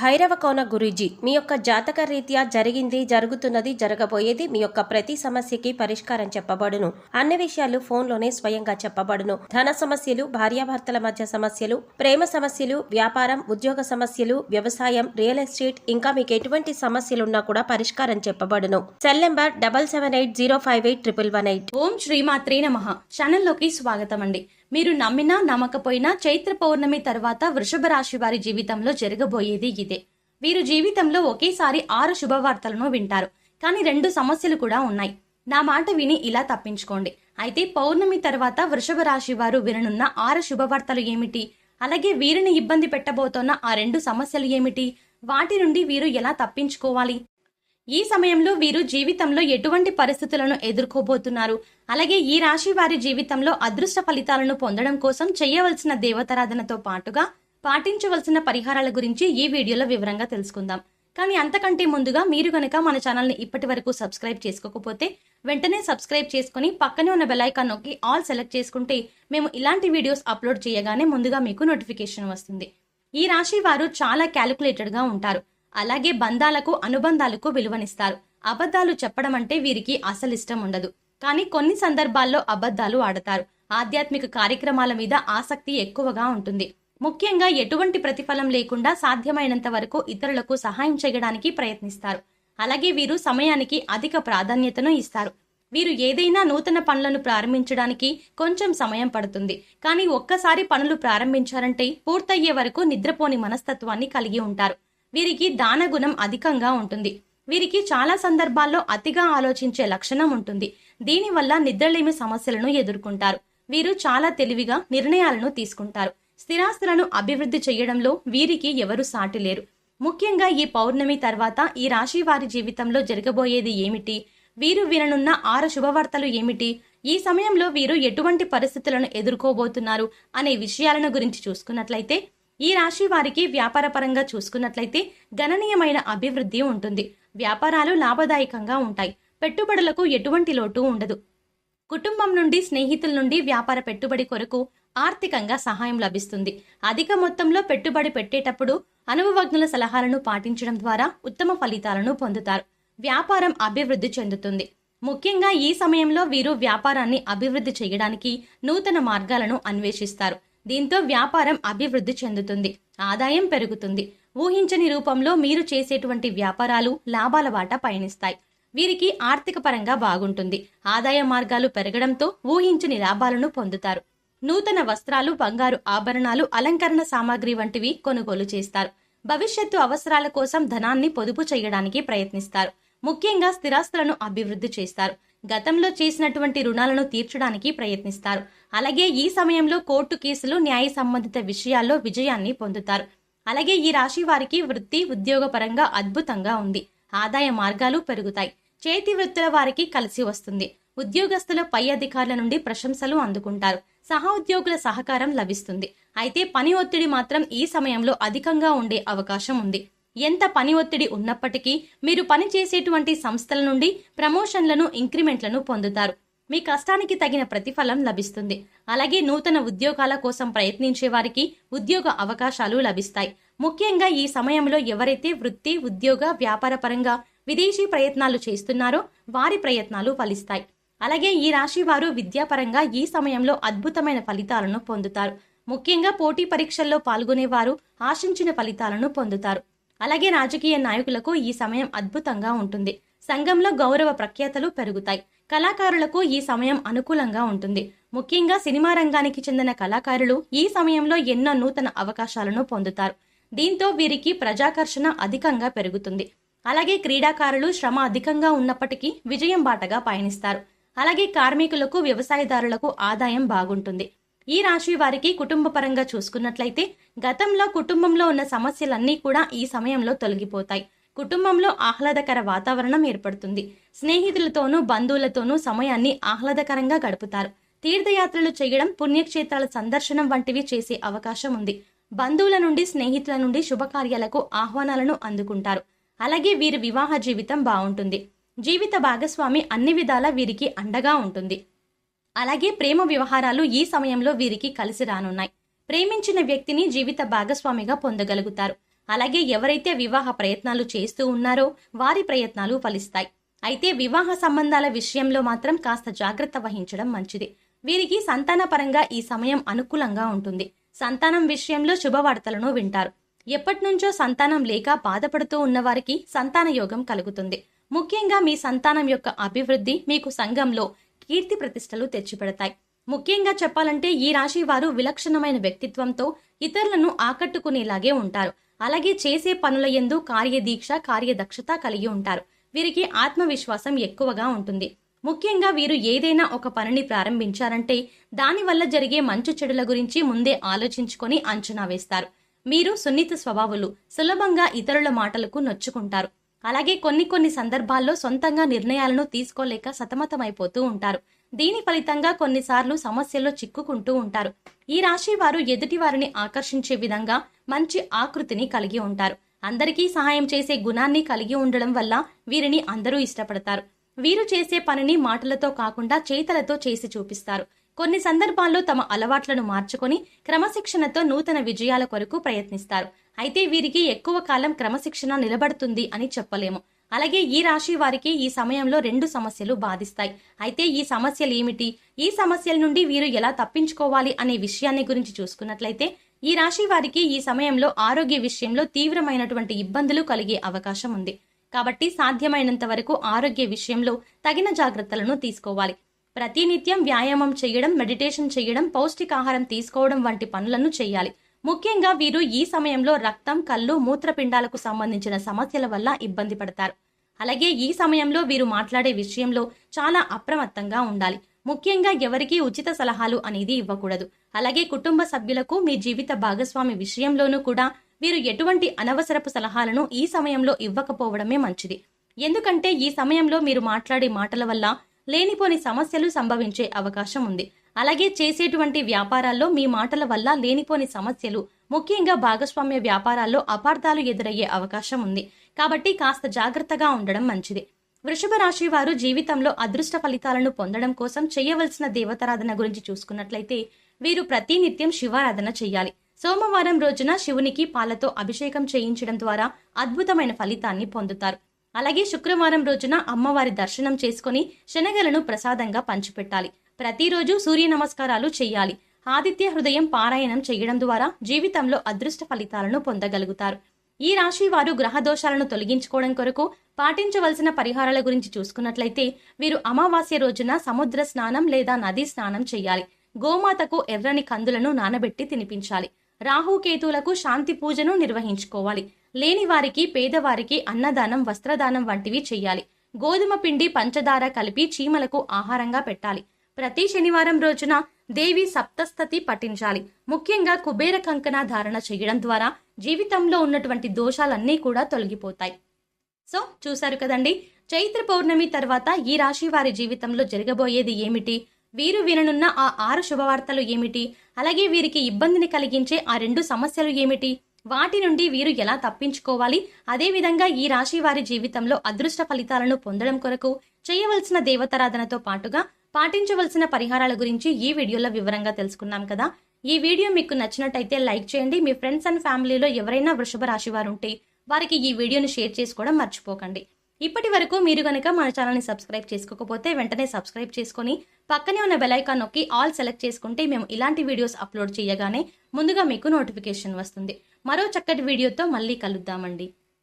భైరవ కోన గురూజీ మీ యొక్క జాతక రీత్యా జరిగింది జరుగుతున్నది జరగబోయేది మీ యొక్క ప్రతి సమస్యకి పరిష్కారం చెప్పబడును. అన్ని విషయాలు ఫోన్లోనే స్వయంగా చెప్పబడును. ధన సమస్యలు భార్యాభర్తల మధ్య సమస్యలు ప్రేమ సమస్యలు వ్యాపారం ఉద్యోగ సమస్యలు వ్యవసాయం రియల్ ఎస్టేట్ ఇంకా మీకు ఎటువంటి సమస్యలున్నా కూడా పరిష్కారం చెప్పబడును. Cell number double seven eight zero five eight triple one eight. ఓం శ్రీమాత్రే నమ. ఛానల్లోకి స్వాగతం అండి మీరు నమ్మినా నమ్మకపోయినా చైత్ర పౌర్ణమి తర్వాత వృషభ రాశి వారి జీవితంలో జరగబోయేది ఇదే. వీరు జీవితంలో ఒకేసారి ఆరు శుభవార్తలను వింటారు. కానీ రెండు సమస్యలు కూడా ఉన్నాయి. నా మాట విని ఇలా తప్పించుకోండి. అయితే పౌర్ణమి తర్వాత వృషభ రాశి వారు విననున్న ఆరు శుభవార్తలు ఏమిటి? అలాగే వీరిని ఇబ్బంది పెట్టబోతోన్న ఆ రెండు సమస్యలు ఏమిటి? వాటి నుండి వీరు ఎలా తప్పించుకోవాలి? ఈ సమయంలో వీరు జీవితంలో ఎటువంటి పరిస్థితులను ఎదుర్కోబోతున్నారు? అలాగే ఈ రాశి వారి జీవితంలో అదృష్ట ఫలితాలను పొందడం కోసం చేయవలసిన దేవతారాధనతో పాటుగా పాటించవలసిన పరిహారాల గురించి ఈ వీడియోలో వివరంగా తెలుసుకుందాం. కానీ అంతకంటే ముందుగా మీరు గనక మన ఛానల్ని ఇప్పటి వరకు సబ్స్క్రైబ్ చేసుకోకపోతే వెంటనే సబ్స్క్రైబ్ చేసుకుని పక్కనే ఉన్న బెలైకాన్ నొక్కి ఆల్ సెలెక్ట్ చేసుకుంటే మేము ఇలాంటి వీడియోస్ అప్లోడ్ చేయగానే ముందుగా మీకు నోటిఫికేషన్ వస్తుంది. ఈ రాశి వారు చాలా క్యాలిక్యులేటెడ్గా ఉంటారు. అలాగే బంధాలకు అనుబంధాలకు విలువనిస్తారు. అబద్ధాలు చెప్పడం అంటే వీరికి అసలు ఇష్టం ఉండదు కానీ కొన్ని సందర్భాల్లో అబద్ధాలు ఆడతారు. ఆధ్యాత్మిక కార్యక్రమాల మీద ఆసక్తి ఎక్కువగా ఉంటుంది. ముఖ్యంగా ఎటువంటి ప్రతిఫలం లేకుండా సాధ్యమైనంత వరకు ఇతరులకు సహాయం చేయడానికి ప్రయత్నిస్తారు. అలాగే వీరు సమయానికి అధిక ప్రాధాన్యతను ఇస్తారు. వీరు ఏదైనా నూతన పనులను ప్రారంభించడానికి కొంచెం సమయం పడుతుంది. కానీ ఒక్కసారి పనులు ప్రారంభించారంటే పూర్తయ్యే వరకు నిద్రపోని మనస్తత్వాన్ని కలిగి ఉంటారు. వీరికి దానగుణం అధికంగా ఉంటుంది. వీరికి చాలా సందర్భాల్లో అతిగా ఆలోచించే లక్షణం ఉంటుంది. దీనివల్ల నిద్రలేమి సమస్యలను ఎదుర్కొంటారు. వీరు చాలా తెలివిగా నిర్ణయాలను తీసుకుంటారు. స్థిరాస్తులను అభివృద్ధి చేయడంలో వీరికి ఎవరు సాటి లేరు. ముఖ్యంగా ఈ పౌర్ణమి తర్వాత ఈ రాశి వారి జీవితంలో జరగబోయేది ఏమిటి? వీరు విననున్న ఆరు శుభవార్తలు ఏమిటి? ఈ సమయంలో వీరు ఎటువంటి పరిస్థితులను ఎదుర్కోబోతున్నారు అనే విషయాలను గురించి చూసుకున్నట్లయితే ఈ రాశి వారికి వ్యాపారపరంగా చూసుకున్నట్లయితే గణనీయమైన అభివృద్ధి ఉంటుంది. వ్యాపారాలు లాభదాయకంగా ఉంటాయి. పెట్టుబడులకు ఎటువంటి లోటు ఉండదు. కుటుంబం నుండి స్నేహితుల నుండి వ్యాపార పెట్టుబడి కొరకు ఆర్థికంగా సహాయం లభిస్తుంది. అధిక మొత్తంలో పెట్టుబడి పెట్టేటప్పుడు అనుభవజ్ఞుల సలహాలను పాటించడం ద్వారా ఉత్తమ ఫలితాలను పొందుతారు. వ్యాపారం అభివృద్ధి చెందుతుంది. ముఖ్యంగా ఈ సమయంలో వీరు వ్యాపారాన్ని అభివృద్ధి చేయడానికి నూతన మార్గాలను అన్వేషిస్తారు. దీంతో వ్యాపారం అభివృద్ధి చెందుతుంది ఆదాయం పెరుగుతుంది. ఊహించని రూపంలో మీరు చేసేటువంటి వ్యాపారాలు లాభాల బాట పయనిస్తాయి. వీరికి ఆర్థిక పరంగా బాగుంటుంది. ఆదాయ మార్గాలు పెరగడంతో ఊహించని లాభాలను పొందుతారు. నూతన వస్త్రాలు బంగారు ఆభరణాలు అలంకరణ సామాగ్రి వంటివి కొనుగోలు చేస్తారు. భవిష్యత్తు అవసరాల కోసం ధనాన్ని పొదుపు చేయడానికి ప్రయత్నిస్తారు. ముఖ్యంగా స్థిరాస్తులను అభివృద్ధి చేస్తారు. గతంలో చేసినటువంటి రుణాలను తీర్చడానికి ప్రయత్నిస్తారు. అలాగే ఈ సమయంలో కోర్టు కేసులు న్యాయ సంబంధిత విషయాల్లో విజయాన్ని పొందుతారు. అలాగే ఈ రాశి వారికి వృత్తి ఉద్యోగపరంగా అద్భుతంగా ఉంది. ఆదాయ మార్గాలు పెరుగుతాయి. చేతి వృత్తుల వారికి కలిసి వస్తుంది. ఉద్యోగస్తుల పై అధికారుల నుండి ప్రశంసలు అందుకుంటారు. సహ ఉద్యోగుల సహకారం లభిస్తుంది. అయితే పని ఒత్తిడి మాత్రం ఈ సమయంలో అధికంగా ఉండే అవకాశం ఉంది. ఎంత పని ఒత్తిడి ఉన్నప్పటికీ మీరు పని చేసేటువంటి సంస్థల నుండి ప్రమోషన్లను ఇంక్రిమెంట్లను పొందుతారు. మీ కష్టానికి తగిన ప్రతిఫలం లభిస్తుంది. అలాగే నూతన ఉద్యోగాల కోసం ప్రయత్నించే వారికి ఉద్యోగ అవకాశాలు లభిస్తాయి. ముఖ్యంగా ఈ సమయంలో ఎవరైతే వృత్తి ఉద్యోగ వ్యాపార పరంగా విదేశీ ప్రయత్నాలు చేస్తున్నారో వారి ప్రయత్నాలు ఫలిస్తాయి. అలాగే ఈ రాశి వారు విద్యాపరంగా ఈ సమయంలో అద్భుతమైన ఫలితాలను పొందుతారు. ముఖ్యంగా పోటీ పరీక్షల్లో పాల్గొనేవారు ఆశించిన ఫలితాలను పొందుతారు. అలాగే రాజకీయ నాయకులకు ఈ సమయం అద్భుతంగా ఉంటుంది. సంఘంలో గౌరవ ప్రఖ్యాతలు పెరుగుతాయి. కళాకారులకు ఈ సమయం అనుకూలంగా ఉంటుంది. ముఖ్యంగా సినిమా రంగానికి చెందిన కళాకారులు ఈ సమయంలో ఎన్నో నూతన అవకాశాలను పొందుతారు. దీంతో వీరికి ప్రజాకర్షణ అధికంగా పెరుగుతుంది. అలాగే క్రీడాకారులు శ్రమ అధికంగా ఉన్నప్పటికీ విజయం బాటగా పయనిస్తారు. అలాగే కార్మికులకు వ్యవసాయదారులకు ఆదాయం బాగుంటుంది. ఈ రాశి వారికి కుటుంబ పరంగా చూసుకున్నట్లయితే గతంలో కుటుంబంలో ఉన్న సమస్యలన్నీ కూడా ఈ సమయంలో తొలగిపోతాయి. కుటుంబంలో ఆహ్లాదకర వాతావరణం ఏర్పడుతుంది. స్నేహితులతోనూ బంధువులతోనూ సమయాన్ని ఆహ్లాదకరంగా గడుపుతారు. తీర్థయాత్రలు చేయడం పుణ్యక్షేత్రాల సందర్శనం వంటివి చేసే అవకాశం ఉంది. బంధువుల నుండి స్నేహితుల నుండి శుభకార్యాలకు ఆహ్వానాలను అందుకుంటారు. అలాగే వీరి వివాహ జీవితం బాగుంటుంది. జీవిత భాగస్వామి అన్ని విధాలా వీరికి అండగా ఉంటుంది. అలాగే ప్రేమ వ్యవహారాలు ఈ సమయంలో వీరికి కలిసి రానున్నాయి. ప్రేమించిన వ్యక్తిని జీవిత భాగస్వామిగా పొందగలుగుతారు. అలాగే ఎవరైతే వివాహ ప్రయత్నాలు చేస్తూ ఉన్నారో వారి ప్రయత్నాలు ఫలిస్తాయి. అయితే వివాహ సంబంధాల విషయంలో మాత్రం కాస్త జాగ్రత్త వహించడం మంచిది. వీరికి సంతానపరంగా ఈ సమయం అనుకూలంగా ఉంటుంది. సంతానం విషయంలో శుభవార్తలను వింటారు. ఎప్పటినుంచో సంతానం లేక బాధపడుతూ ఉన్నవారికి సంతాన యోగం కలుగుతుంది. ముఖ్యంగా మీ సంతానం యొక్క అభివృద్ధి మీకు సంఘంలో కీర్తి ప్రతిష్టలు తెచ్చిపెడతాయి. ముఖ్యంగా చెప్పాలంటే ఈ రాశి వారు విలక్షణమైన వ్యక్తిత్వంతో ఇతరులను ఆకట్టుకునేలాగే ఉంటారు. అలాగే చేసే పనుల యందు కార్యదీక్ష కార్యదక్షత కలిగి ఉంటారు. వీరికి ఆత్మవిశ్వాసం ఎక్కువగా ఉంటుంది. ముఖ్యంగా వీరు ఏదైనా ఒక పనిని ప్రారంభించారంటే దానివల్ల జరిగే మంచు చెడుల గురించి ముందే ఆలోచించుకొని అంచనా వేస్తారు. మీరు సున్నిత స్వభావులు సులభంగా ఇతరుల మాటలకు నొచ్చుకుంటారు. అలాగే కొన్ని కొన్ని సందర్భాల్లో సొంతంగా నిర్ణయాలను తీసుకోలేక సతమతమైపోతూ ఉంటారు. దీని ఫలితంగా కొన్నిసార్లు సమస్యల్లో చిక్కుకుంటూ ఉంటారు. ఈ రాశి వారు ఎదుటి వారిని ఆకర్షించే విధంగా మంచి ఆకృతిని కలిగి ఉంటారు. అందరికీ సహాయం చేసే గుణాన్ని కలిగి ఉండడం వల్ల వీరిని అందరూ ఇష్టపడతారు. వీరు చేసే పనిని మాటలతో కాకుండా చేతలతో చేసి చూపిస్తారు. కొన్ని సందర్భాల్లో తమ అలవాట్లను మార్చుకొని క్రమశిక్షణతో నూతన విజయాల కొరకు ప్రయత్నిస్తారు. అయితే వీరికి ఎక్కువ కాలం క్రమశిక్షణ నిలబడుతుంది అని చెప్పలేము. అలాగే ఈ రాశి వారికి ఈ సమయంలో రెండు సమస్యలు బాధిస్తాయి. అయితే ఈ సమస్యలు ఏమిటి? ఈ సమస్యల నుండి వీరు ఎలా తప్పించుకోవాలి అనే విషయాన్ని గురించి చూసుకున్నట్లయితే ఈ రాశి వారికి ఈ సమయంలో ఆరోగ్య విషయంలో తీవ్రమైనటువంటి ఇబ్బందులు కలిగే అవకాశం ఉంది. కాబట్టి సాధ్యమైనంత వరకు ఆరోగ్య విషయంలో తగిన జాగ్రత్తలను తీసుకోవాలి. ప్రతినిత్యం వ్యాయామం చేయడం మెడిటేషన్ చేయడం పౌష్టికాహారం తీసుకోవడం వంటి పనులను చేయాలి. ముఖ్యంగా వీరు ఈ సమయంలో రక్తం కళ్ళు మూత్రపిండాలకు సంబంధించిన సమస్యల వల్ల ఇబ్బంది పడతారు. అలాగే ఈ సమయంలో వీరు మాట్లాడే విషయంలో చాలా అప్రమత్తంగా ఉండాలి. ముఖ్యంగా ఎవరికీ ఉచిత సలహాలు అనేది ఇవ్వకూడదు. అలాగే కుటుంబ సభ్యులకు మీ జీవిత భాగస్వామి విషయంలోనూ కూడా వీరు ఎటువంటి అనవసరపు సలహాలను ఈ సమయంలో ఇవ్వకపోవడమే మంచిది. ఎందుకంటే ఈ సమయంలో మీరు మాట్లాడే మాటల వల్ల లేనిపోని సమస్యలు సంభవించే అవకాశం ఉంది. అలాగే చేసేటువంటి వ్యాపారాల్లో మీ మాటల వల్ల లేనిపోని సమస్యలు ముఖ్యంగా భాగస్వామ్య వ్యాపారాల్లో అపార్థాలు ఎదురయ్యే అవకాశం ఉంది. కాబట్టి కాస్త జాగ్రత్తగా ఉండడం మంచిది. వృషభ రాశి వారు జీవితంలో అదృష్ట ఫలితాలను పొందడం కోసం చేయవలసిన దేవతారాధన గురించి చూసుకున్నట్లయితే వీరు ప్రతినిత్యం శివారాధన చేయాలి. సోమవారం రోజున శివునికి పాలతో అభిషేకం చేయించడం ద్వారా అద్భుతమైన ఫలితాన్ని పొందుతారు. అలాగే శుక్రవారం రోజున అమ్మవారి దర్శనం చేసుకుని శనగలను ప్రసాదంగా పంచిపెట్టాలి. ప్రతిరోజు సూర్య నమస్కారాలు చేయాలి. ఆదిత్య హృదయం పారాయణం చేయడం ద్వారా జీవితంలో అదృష్ట ఫలితాలను పొందగలుగుతారు. ఈ రాశి వారు గ్రహ దోషాలను తొలగించుకోవడం కొరకు పాటించవలసిన పరిహారాల గురించి చూసుకున్నట్లయితే వీరు అమావాస్య రోజున సముద్ర స్నానం లేదా నదీ స్నానం చేయాలి. గోమాతకు ఎర్రని కందులను నానబెట్టి తినిపించాలి. రాహుకేతువులకు శాంతి పూజను నిర్వహించుకోవాలి. లేని వారికి పేదవారికి అన్నదానం వస్త్రదానం వంటివి చేయాలి గోధుమ పిండి పంచదార కలిపి చీమలకు ఆహారంగా పెట్టాలి. ప్రతి శనివారం రోజున దేవి సప్తస్థతి పఠించాలి. ముఖ్యంగా కుబేర కంకణ ధారణ చేయడం ద్వారా జీవితంలో ఉన్నటువంటి దోషాలన్నీ కూడా తొలగిపోతాయి. సో చూశారు కదండి? చైత్ర పౌర్ణమి తర్వాత ఈ రాశి వారి జీవితంలో జరగబోయేది ఏమిటి? వీరు విననున్న ఆ ఆరు శుభవార్తలు ఏమిటి? అలాగే వీరికి ఇబ్బందిని కలిగించే ఆ రెండు సమస్యలు ఏమిటి? వాటి నుండి వీరు ఎలా తప్పించుకోవాలి? అదేవిధంగా ఈ రాశి వారి జీవితంలో అదృష్ట ఫలితాలను పొందడం కొరకు చేయవలసిన దేవతారాధనతో పాటుగా పాటించవలసిన పరిహారాల గురించి ఈ వీడియోలో వివరంగా తెలుసుకున్నాం కదా. ఈ వీడియో మీకు నచ్చినట్టయితే లైక్ చేయండి. మీ ఫ్రెండ్స్ అండ్ ఫ్యామిలీలో ఎవరైనా వృషభ రాశి వారు ఉంటే వారికి ఈ వీడియోని షేర్ చేసుకోవడం మర్చిపోకండి. ఇప్పటి వరకు మీరు కనుక మన ఛానల్ని సబ్స్క్రైబ్ చేసుకోకపోతే వెంటనే సబ్స్క్రైబ్ చేసుకొని పక్కనే ఉన్న బెలైకాన్ నొక్కి ఆల్ సెలెక్ట్ చేసుకుంటే మేము ఇలాంటి వీడియోస్ అప్లోడ్ చేయగానే ముందుగా మీకు నోటిఫికేషన్ వస్తుంది. మరో చక్కటి వీడియోతో మళ్ళీ కలుద్దామండి.